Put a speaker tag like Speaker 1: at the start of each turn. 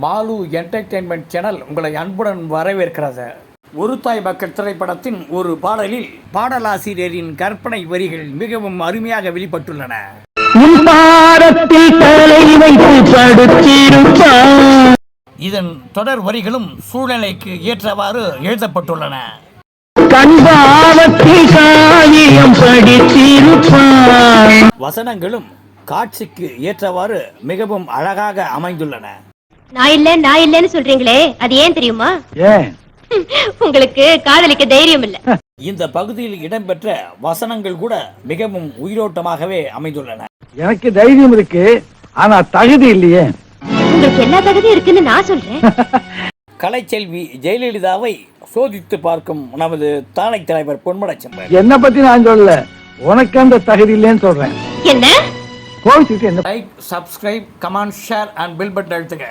Speaker 1: Mall entertainment channel உங்களை அன்புடன் வரவேற்கிறது. ஒரு தாய் மக்கள் திரைப்படத்தின் ஒரு பாடலில் பாடலாசிரியரின் கற்பனை வரிகள் மிகவும் அருமையாக வெளிப்பட்டுள்ளன. இதன் தொடர் வரிகளும் சூழ்நிலைக்கு ஏற்றவாறு எழுதப்பட்டுள்ளன. வசனங்களும் காட்சிக்கு ஏற்றவாறு மிகவும் அழகாக அமைந்துள்ளன.
Speaker 2: நான் இல்ல நான் இல்லன்னு சொல்றீங்களே அது ஏன் தெரியுமா? உங்களுக்கு காதலிக்க தைரியம் இல்ல
Speaker 1: இந்த பகுதியில் இடம்பெற்ற வசனங்கள் கூட மிகவும் உயிரோட்டமாகவே அமைந்துள்ளன.
Speaker 3: எனக்கு தைரியம் இருக்கு ஆனா தகுதி இல்லையே.
Speaker 2: உங்களுக்கு எல்லா தகுதியும் இருக்குன்னு நான் சொல்றேன்.
Speaker 1: கலைச்செல்வி ஜெயலலிதாவை சோதித்து பார்க்கும் நமது தானை தலைவர் பொன்மடச்செம்பர்
Speaker 3: என்ன பத்தி நான் சொல்லல. உனக்கு அந்த தகுதி இல்லைன்னு சொல்றேன்.
Speaker 2: என்ன?
Speaker 3: கோவிச்சுட்டு என்ன
Speaker 1: like subscribe comment share and bell button அழுத்துங்க.